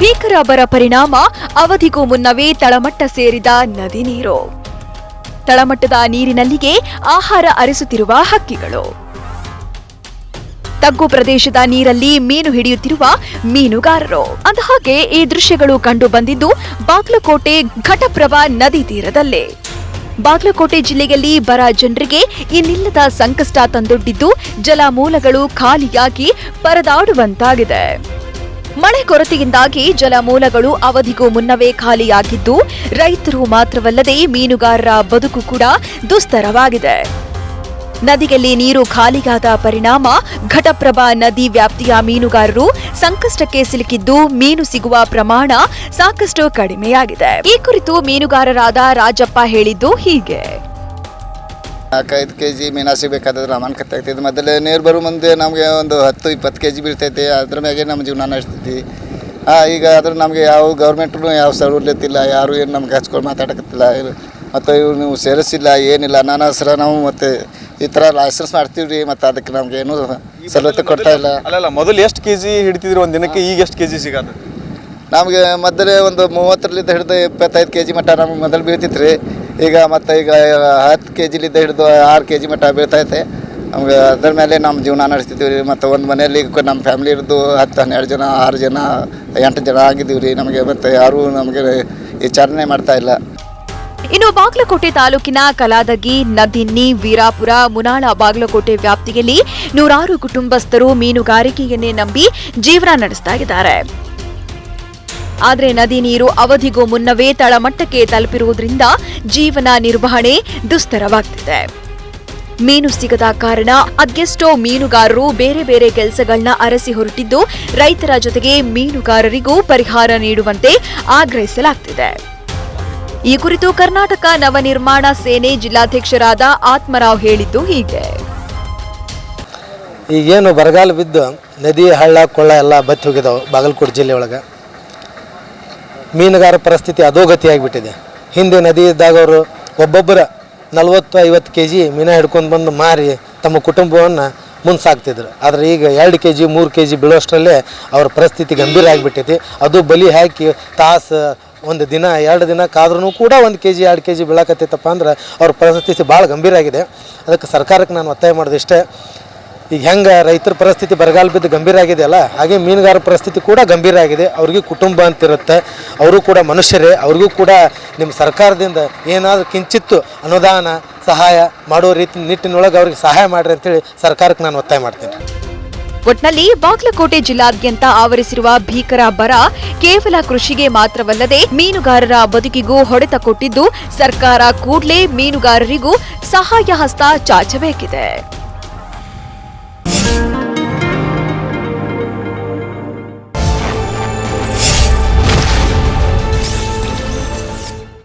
ಭೀಕರ ಬರ ಪರಿಣಾಮ ಅವಧಿಗೂ ಮುನ್ನವೇ ತಳಮಟ್ಟ ಸೇರಿದ ನದಿ ನೀರು. ತಳಮಟ್ಟದ ನೀರಿನಲ್ಲಿಗೆ ಆಹಾರ ಅರಿಸುತ್ತಿರುವ ಹಕ್ಕಿಗಳು. ತಗ್ಗು ಪ್ರದೇಶದ ನೀರಲ್ಲಿ ಮೀನು ಹಿಡಿಯುತ್ತಿರುವ ಮೀನುಗಾರರು. ಅಂದಹಾಗೆ ಈ ದೃಶ್ಯಗಳು ಕಂಡು ಬಂದಿದ್ದು ಬಾಗ್ಲಕೋಟೆ ಘಟಪ್ರಭಾ ನದಿ ತೀರದಲ್ಲೇ. ಬಾಗಲಕೋಟೆ ಜಿಲ್ಲೆಯಲ್ಲಿ ಬರ ಜನರಿಗೆ ಇನ್ನಿಲ್ಲದ ಸಂಕಷ್ಟ ತಂದೊಡ್ಡಿದ್ದು ಜಲಮೂಲಗಳು ಖಾಲಿಯಾಗಿ ಪರದಾಡುವಂತಾಗಿದೆ. ಮಳೆ ಕೊರತೆಯಿಂದಾಗಿ ಜಲಮೂಲಗಳು ಅವಧಿಗೂ ಮುನ್ನವೇ ಖಾಲಿಯಾಗಿದ್ದು, ರೈತರು ಮಾತ್ರವಲ್ಲದೆ ಮೀನುಗಾರರ ಬದುಕು ಕೂಡ ದುಸ್ತರವಾಗಿದೆ. ನದಿಯಲ್ಲಿ ನೀರು ಖಾಲಿಯಾದ ಪರಿಣಾಮ, ಘಟಪ್ರಭಾ ನದಿ ವ್ಯಾಪ್ತಿಯ ಮೀನುಗಾರರು ಸಂಕಷ್ಟಕ್ಕೆ ಸಿಲುಕಿದ್ದು, ಮೀನು ಸಿಗುವ ಪ್ರಮಾಣ ಸಾಕಷ್ಟು ಕಡಿಮೆಯಾಗಿದೆ. ಈ ಕುರಿತು ಮೀನುಗಾರರಾದ ರಾಜಪ್ಪ ಹೇಳಿದ್ದು ಹೀಗೆ. ನಾಲ್ಕೈದು ಕೆ ಜಿ ಮೀನು ಸಿಗಬೇಕಾದ್ರೆ ರಾಮನ್ ಕತ್ತೆ ಆಗ್ತೈತೆ ಮೊದಲೇ ನೀರು ಬರೋ ಮುಂದೆ ನಮಗೆ ಒಂದು ಹತ್ತು ಇಪ್ಪತ್ತು ಕೆ ಜಿ ಬೀಳ್ತೈತಿ. ಅದ್ರ ಮ್ಯಾಗೆ ನಮ್ಮ ಜೀವನ ನಡೆಸ್ತೈತಿ ಹಾಂ ಈಗ ಆದರೂ ನಮಗೆ ಯಾವ ಗೌರ್ಮೆಂಟ್ನು ಯಾವ ಸೌಲಭ್ಯತಿಲ್ಲ ಇಲ್ಲ ಯಾರು ಏನು ನಮ್ಗೆ ಹಚ್ಕೊಂಡು ಮಾತಾಡಕತ್ತಿಲ್ಲ. ಮತ್ತು ಇವ್ರು ನೀವು ಸೇರಿಸಿಲ್ಲ ಏನಿಲ್ಲ. ನಾನು ಹೆಸರ ನಾವು ಮತ್ತು ಈ ಥರ ಲೈಸೆನ್ಸ್ ಮಾಡ್ತೀವಿ ರೀ ಮತ್ತು ಅದಕ್ಕೆ ನಮ್ಗೆ ಏನು ಸವಲತ್ತು ಕೊಡ್ತಾ ಇಲ್ಲ. ಅಲ್ಲಲ್ಲ ಮೊದಲು ಎಷ್ಟು ಕೆ ಜಿ ಹಿಡ್ತಿದ್ರು ಒಂದು ದಿನಕ್ಕೆ ಈಗ ಎಷ್ಟು ಕೆ ಜಿ ಸಿಗೋದು? ನಮಗೆ ಮೊದಲೇ ಒಂದು ಮೂವತ್ತರಲ್ಲಿದ್ದ ಹಿಡಿದು ಇಪ್ಪತ್ತೈದು ಕೆ ಜಿ ಮಟ್ಟ ನಮ್ಗೆ ಮೊದಲು ಬೀಳ್ತಿತ್ತು ರೀ ಈಗ ಮತ್ತು ಈಗ ಹತ್ತು ಕೆ ಜಿಲಿದ್ದ ಹಿಡಿದು ಆರು ಕೆ ಜಿ ಮಟ್ಟ ಬೀಳ್ತೈತೆ ನಮ್ಗೆ ಅದ್ರ ಮೇಲೆ ನಮ್ಮ ಜೀವನ ನಡೆಸ್ತಿದ್ದೀವಿ ರೀ ಮತ್ತು ಒಂದು ಮನೆಯಲ್ಲಿ ನಮ್ಮ ಫ್ಯಾಮ್ಲಿ ಇರೋದು ಹತ್ತು, ಹನ್ನೆರಡು ಜನ, ಆರು ಜನ, ಎಂಟು ಜನ ಆಗಿದ್ದೀವಿ ರೀ ನಮಗೆ ಮತ್ತು ಯಾರೂ ನಮಗೆ ವಿಚಾರಣೆ ಮಾಡ್ತಾ ಇಲ್ಲ. ಇನ್ನು ಬಾಗಲಕೋಟೆ ತಾಲೂಕಿನ ಕಲಾದಗಿ, ನದಿನ್ನಿ, ವೀರಾಪುರ, ಮುನಾಳ, ಬಾಗಲಕೋಟೆ ವ್ಯಾಪ್ತಿಯಲ್ಲಿ ನೂರಾರು ಕುಟುಂಬಸ್ಥರು ಮೀನುಗಾರಿಕೆಯನ್ನೇ ನಂಬಿ ಜೀವನ ನಡೆಸ್ತಾ ಇದ್ದಾರೆ. ಆದರೆ ನದಿ ನೀರು ಅವಧಿಗೂ ಮುನ್ನವೇ ತಳಮಟ್ಟಕ್ಕೆ ತಲುಪಿರುವುದರಿಂದ ಜೀವನ ನಿರ್ವಹಣೆ ದುಸ್ತರವಾಗ್ತಿದೆ. ಮೀನು ಸಿಗದ ಕಾರಣ ಅದೆಷ್ಟೋ ಮೀನುಗಾರರು ಬೇರೆ ಬೇರೆ ಕೆಲಸಗಳನ್ನ ಅರಸಿ ಹೊರಟಿದ್ದು ರೈತರ ಜೊತೆಗೆ ಮೀನುಗಾರರಿಗೂ ಪರಿಹಾರ ನೀಡುವಂತೆ ಆಗ್ರಹಿಸಲಾಗ್ತಿದೆ. ಈ ಕುರಿತು ಕರ್ನಾಟಕ ನವನಿರ್ಮಾಣ ಸೇನೆ ಜಿಲ್ಲಾಧ್ಯಕ್ಷರಾದ ಆತ್ಮರಾವ್ ಹೇಳಿದ್ದು ಹೀಗೆ. ಈಗೇನು ಬರಗಾಲ ಬಿದ್ದು ನದಿ ಹಳ್ಳ ಕೊಳ್ಳ ಎಲ್ಲ ಬತ್ತಿ ಹೋಗಿದಾವೆ ಬಾಗಲಕೋಟೆ ಜಿಲ್ಲೆ ಒಳಗೆ. ಮೀನುಗಾರ ಪರಿಸ್ಥಿತಿ ಅಧೋಗತಿಯಾಗಿಬಿಟ್ಟಿದೆ. ಹಿಂದೆ ನದಿ ಇದ್ದಾಗ ಅವರು ಒಬ್ಬೊಬ್ಬರ ನಲ್ವತ್ತು ಐವತ್ತು ಕೆ ಜಿ ಮೀನ ಹಿಡ್ಕೊಂಡು ಬಂದು ಮಾರಿ ತಮ್ಮ ಕುಟುಂಬವನ್ನು ಮುಂದೆ ಸಾಕ್ತಿದ್ರು ಆದರೆ ಈಗ ಎರಡು ಕೆ ಜಿ ಮೂರು ಕೆ ಜಿ ಬೀಳೋಷ್ಟರಲ್ಲೇ ಅವ್ರ ಪರಿಸ್ಥಿತಿ ಗಂಭೀರ ಆಗಿಬಿಟ್ಟೈತಿ ಅದು ಬಲಿ ಹಾಕಿ ತಾಸು ಒಂದು ದಿನ, ಎರಡು ದಿನ ಕಾದ್ರೂ ಕೂಡ ಒಂದು ಕೆ ಜಿ ಎರಡು ಕೆ ಜಿ ಬೀಳಕತ್ತೈತಪ್ಪ ಅಂದ್ರೆ ಅವ್ರ ಪರಿಸ್ಥಿತಿ ಭಾಳ ಗಂಭೀರ ಆಗಿದೆ. ಅದಕ್ಕೆ ಸರ್ಕಾರಕ್ಕೆ ನಾನು ಒತ್ತಾಯ ಮಾಡೋದು ಇಷ್ಟೇ ಈಗ ಹೆಂಗೆ ರೈತರ ಪರಿಸ್ಥಿತಿ ಬರಗಾಲ ಬಿದ್ದು ಗಂಭೀರ ಆಗಿದೆಯಲ್ಲ ಹಾಗೆ ಮೀನುಗಾರ ಪರಿಸ್ಥಿತಿ ಕೂಡ ಗಂಭೀರ ಆಗಿದೆ. ಅವ್ರಿಗೆ ಕುಟುಂಬ ಅಂತಿರುತ್ತೆ. ಅವರು ಕೂಡ ಮನುಷ್ಯರೇ. ಅವ್ರಿಗೂ ಕೂಡ ನಿಮ್ಮ ಸರ್ಕಾರದಿಂದ ಏನಾದರೂ ಕಿಂಚಿತ್ತು ಅನುದಾನ, ಸಹಾಯ ಮಾಡೋ ರೀತಿ ನಿಟ್ಟಿನೊಳಗೆ ಅವ್ರಿಗೆ ಸಹಾಯ ಮಾಡ್ರಿ ಅಂತೇಳಿ ಸರ್ಕಾರಕ್ಕೆ ನಾನು ಒತ್ತಾಯ ಮಾಡ್ತೀನಿ. ಒಟ್ನಲ್ಲಿ ಬಾಗಲಕೋಟೆ ಜಿಲ್ಲಾದ್ಯಂತ ಆವರಿಸಿರುವ ಭೀಕರ ಬರ ಕೇವಲ ಕೃಷಿಗೆ ಮಾತ್ರವಲ್ಲದೆ ಮೀನುಗಾರರ ಬದುಕಿಗೂ ಹೊಡೆತ ಕೊಟ್ಟಿದ್ದು ಸರ್ಕಾರ ಕೂಡಲೇ ಮೀನುಗಾರರಿಗೂ ಸಹಾಯ ಹಸ್ತ ಚಾಚಬೇಕಿದೆ.